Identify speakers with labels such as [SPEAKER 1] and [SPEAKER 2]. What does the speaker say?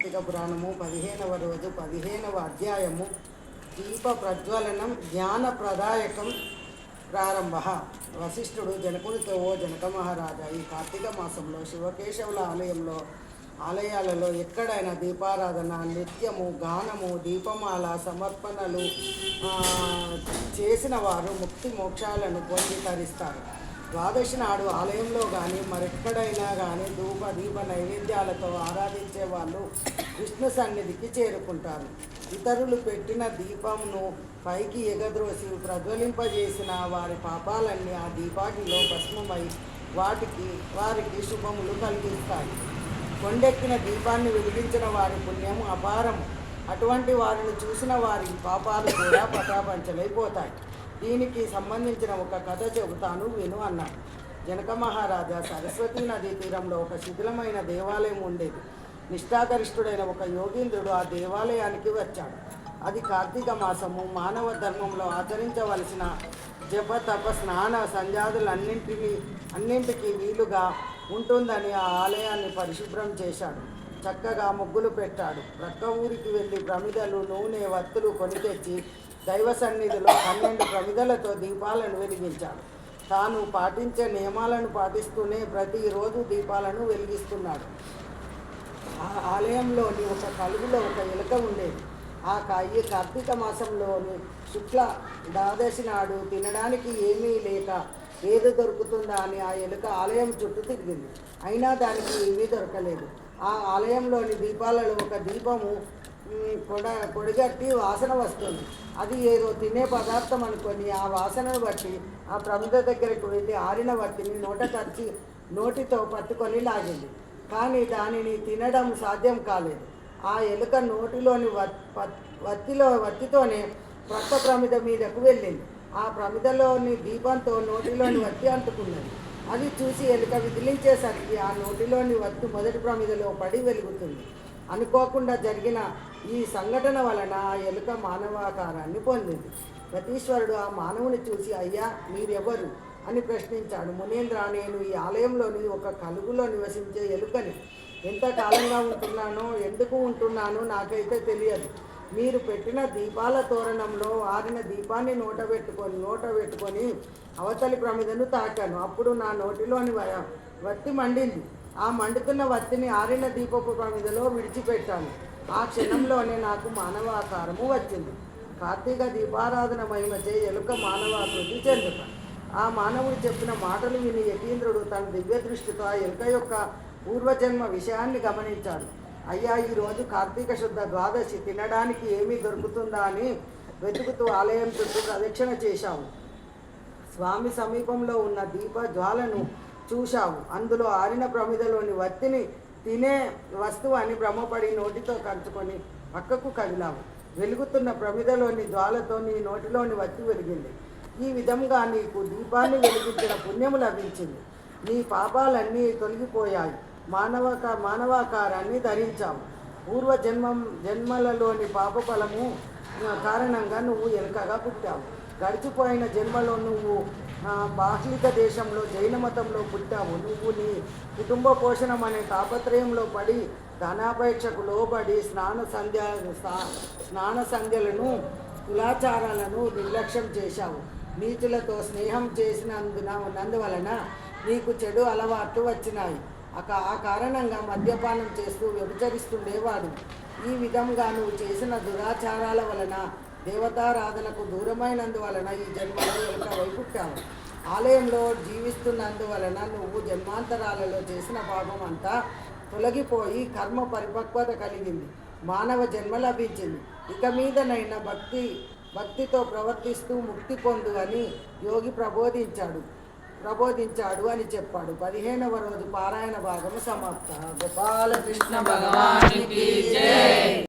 [SPEAKER 1] కార్తీక పురాణము పదిహేనవ రోజు పదిహేనవ అధ్యాయము దీప ప్రజ్వలనం జ్ఞాన ప్రదాయకం ప్రారంభ. వశిష్ఠుడు జనకునితో ఓ జనక మహారాజా ఈ కార్తీక మాసంలో శివకేశవుల ఆలయంలో ఆలయాలలో ఎక్కడైనా దీపారాధన నిత్యము గానము దీపమాల సమర్పణలు చేసిన వారు ముక్తి మోక్షాలను పొంది తరిస్తారు ద్వాదశి నాడు ఆలయంలో కానీ మరెక్కడైనా కానీ ధూప దీప నైవేద్యాలతో ఆరాధించే వాళ్ళు విష్ణు సన్నిధికి చేరుకుంటారు. ఇతరులు పెట్టిన దీపంను పైకి ఎగద్రోసి ప్రజ్వలింపజేసిన వారి పాపాలన్నీ ఆ దీపాటిలో భస్మమై వాటికి వారికి శుభములు కలిగిస్తాయి. కొండెక్కిన దీపాన్ని వెలిగించిన వారి పుణ్యం అపారము. అటువంటి వారిని చూసిన వారి పాపాలు కూడా పటాపంచలైపోతాయి. దీనికి సంబంధించిన ఒక కథ చెబుతాను విను అన్నాడు జనక మహారాజా సరస్వతీ నదీ తీరంలో ఒక శిథిలమైన దేవాలయం ఉండేది. నిష్ఠాగరిష్ఠుడైన ఒక యోగీంద్రుడు ఆ దేవాలయానికి వచ్చాడు. అది కార్తీక మాసము మానవ ధర్మంలో ఆచరించవలసిన జప తప స్నాన సంజాదులన్నింటినీ అన్నింటికి వీలుగా ఉంటుందని ఆ ఆలయాన్ని పరిశుభ్రం చేశాడు. చక్కగా ముగ్గులు పెట్టాడు. ప్రక్క ఊరికి వెళ్ళి ప్రమిదలు నూనె వత్తులు కొని తెచ్చి దైవ సన్నిధిలో పన్నెండు ప్రమిదలతో దీపాలను వెలిగించాడు. తాను పాటించే నియమాలను పాటిస్తూనే ప్రతిరోజు దీపాలను వెలిగిస్తున్నాడు. ఆ ఆలయంలోని ఒక కలుగులో ఒక ఎలుక ఉండేది. ఆ కాయి కార్తీక మాసంలోని శుక్ల ద్వాదశి నాడు తినడానికి ఏమీ లేక ఏది దొరుకుతుందా అని ఆ ఎలుక ఆలయం చుట్టూ తిరిగింది. అయినా దానికి ఏమీ దొరకలేదు. ఆ ఆలయంలోని దీపాలలో ఒక దీపము పొడ కొడ వాసన వస్తుంది. అది ఏదో తినే పదార్థం అనుకొని ఆ వాసనను బట్టి ఆ ప్రమిద దగ్గరకు వెళ్ళి ఆరిన వట్టిని నోట కరిచి నోటితో పట్టుకొని లాగింది. కానీ దానిని తినడం సాధ్యం కాలేదు. ఆ ఎలుక నోటిలోని వత్తిలో వత్తితోనే ప్రక్క ప్రమిద మీదకు వెళ్ళింది. ఆ ప్రమిదలోని దీపంతో నోటిలోని వత్తి అంటుకున్నది. అది చూసి ఎలుక విదిలించేసరికి ఆ నోటిలోని వత్తు మొదటి ప్రమిదలో పడి వెలుగుతుంది. అనుకోకుండా జరిగిన ఈ సంఘటన వలన ఆ ఎలుక మానవాకారాన్ని పొందింది. ప్రతీశ్వరుడు ఆ మానవుని చూసి అయ్యా మీరెవరు? అని ప్రశ్నించాడు. మునీంద్ర నేను ఈ ఆలయంలోని ఒక కలుగులో నివసించే ఎలుకని. ఎంత కాలంగా ఉంటున్నానో ఎందుకు ఉంటున్నానో నాకైతే తెలియదు. మీరు పెట్టిన దీపాల తోరణంలో ఆరిన దీపాన్ని నోట పెట్టుకొని నోట పెట్టుకొని అవతలి ప్రమిదను తాకాను. అప్పుడు నా నోటిలోని వత్తి మండింది. ఆ మండుతున్న వత్తిని ఆరిన దీపపు ప్రమిదలో విడిచిపెట్టాను. ఆ క్షణంలోనే నాకు మానవాకారము వచ్చింది. కార్తీక దీపారాధన మహిమచే ఎలుక మానవాకృతి చెందుట. ఆ మానవుడు చెప్పిన మాటలు విని యతీంద్రుడు తన దివ్య దృష్టితో ఆ ఎలుక యొక్క పూర్వజన్మ విషయాన్ని గమనించాడు. అయ్యా ఈరోజు కార్తీక శుద్ధ ద్వాదశి తినడానికి ఏమీ దొరుకుతుందా అని వెతుకుతూ ఆలయం చుట్టూ ప్రదక్షిణ చేశాము. స్వామి సమీపంలో ఉన్న దీప జ్వాలను చూశావు అందులో ఆరిన ప్రమిదలోని వత్తిని తినే వస్తువు అని భ్రమపడి నోటితో కంచుకొని పక్కకు కదిలావు వెలుగుతున్న ప్రమిదలోని జ్వాలతో నీ నోటిలోని వత్తి వెలిగింది. ఈ విధంగా నీకు దీపాన్ని వెలిగించిన పుణ్యము లభించింది. నీ పాపాలన్నీ తొలగిపోయాయి. మానవక మానవాకారాన్ని ధరించావు పూర్వ జన్మం జన్మలలోని పాపఫలము ఆ, కారణంగా నువ్వు ఎలుకగా పుట్టావు. గడిచిపోయిన జన్మలో నువ్వు బాహ్లిక దేశంలో జైన మతంలో పుట్టావు. నువ్వు నీ కుటుంబ పోషణం అనే తాపత్రయంలో పడి ధనాపేక్షకు లోబడి స్నాన సంధ్య స్నా- స్నాన సంధ్యలను కులాచారాలను నిర్లక్ష్యం చేశావు. నీచులతో స్నేహం చేసినందున నందువలన నీకు చెడు అలవాట్లు వచ్చినాయి. అక ఆ కారణంగా మద్యపానం చేస్తూ వ్యభిచరిస్తుండేవాడు. ఈ విధంగా నువ్వు చేసిన దురాచారాల వలన దేవతారాధనకు దూరమైనందువలన ఈ జన్మలో ఎలుక వైపుట్టాము ఆలయంలో జీవిస్తున్నందువలన నువ్వు జన్మాంతరాలలో చేసిన పాపం అంతా తొలగిపోయి కర్మ పరిపక్వత కలిగింది. మానవ జన్మ లభించింది. ఇక మీదనైనా భక్తి భక్తితో ప్రవర్తిస్తూ ముక్తి పొందు అని యోగి ప్రబోధించాడు. ప్రబోధించాడు అని చెప్పాడు. పదిహేనవ రోజు పారాయణ భాగము సమాప్త. గోపాలకృష్ణ
[SPEAKER 2] భగవాన్